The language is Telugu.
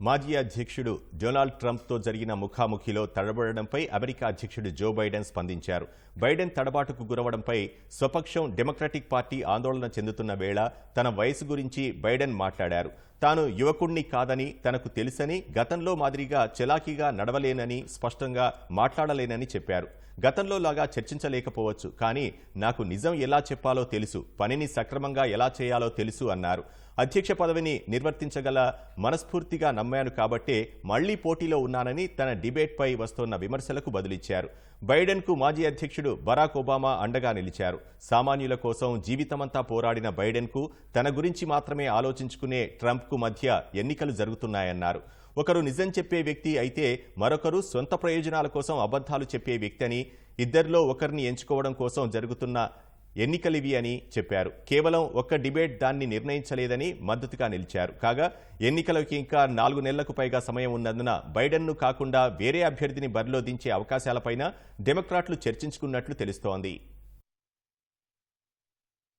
మాజీ అధ్యక్షుడు డొనాల్డ్ ట్రంప్తో జరిగిన ముఖాముఖిలో తడబడడంపై అమెరికా అధ్యక్షుడు జో బైడెన్ స్పందించారు. బైడెన్ తడబాటుకు గురవడంపై స్వపక్షం డెమోక్రటిక్ పార్టీ ఆందోళన చెందుతున్న వేళ తన వయసు గురించి బైడెన్ మాట్లాడారు. తాను యువకుణ్ణి కాదని తనకు తెలుసని గతంలో మాదిరిగా చలాకీగా నడవలేనని స్పష్టంగా మాట్లాడలేనని చెప్పారు. గతంలో లాగా చర్చించలేకపోవచ్చు కానీ నాకు నిజం ఎలా చెప్పాలో తెలుసు పనిని సక్రమంగా ఎలా చేయాలో తెలుసు అన్నారు. అధ్యక్ష పదవిని నిర్వర్తించగల మనస్ఫూర్తిగా నమ్మాను కాబట్టే మళ్ళీ పోటీలో ఉన్నానని తన డిబేట్పై వస్తోన్న విమర్శలకు బదులిచ్చారు. బైడెన్కు మాజీ అధ్యక్షుడు బరాక్ ఒబామా అండగా నిలిచారు. సామాన్యుల కోసం జీవితమంతా పోరాడిన బైడెన్కు తన గురించి మాత్రమే ఆలోచించుకునే ట్రంప్కు మధ్య ఎన్నికలు జరుగుతున్నాయన్నారు. ఒకరు నిజం చెప్పే వ్యక్తి అయితే మరొకరు సొంత ప్రయోజనాల కోసం అబద్ధాలు చెప్పే వ్యక్తి అని ఇద్దరిలో ఒకరిని ఎంచుకోవడం కోసం జరుగుతున్న ఎన్నికలివి అని చెప్పారు. కేవలం ఒక్క డిబేట్ దాన్ని నిర్ణయించలేదని మద్దతుగా నిలిచారు. కాగా ఎన్నికలకు ఇంకా నాలుగు నెలలకు పైగా సమయం ఉన్నందున బైడెన్ను కాకుండా వేరే అభ్యర్థిని బరిలో దించే అవకాశాలపైన డెమోక్రాట్లు చర్చించుకున్నట్లు తెలుస్తోంది.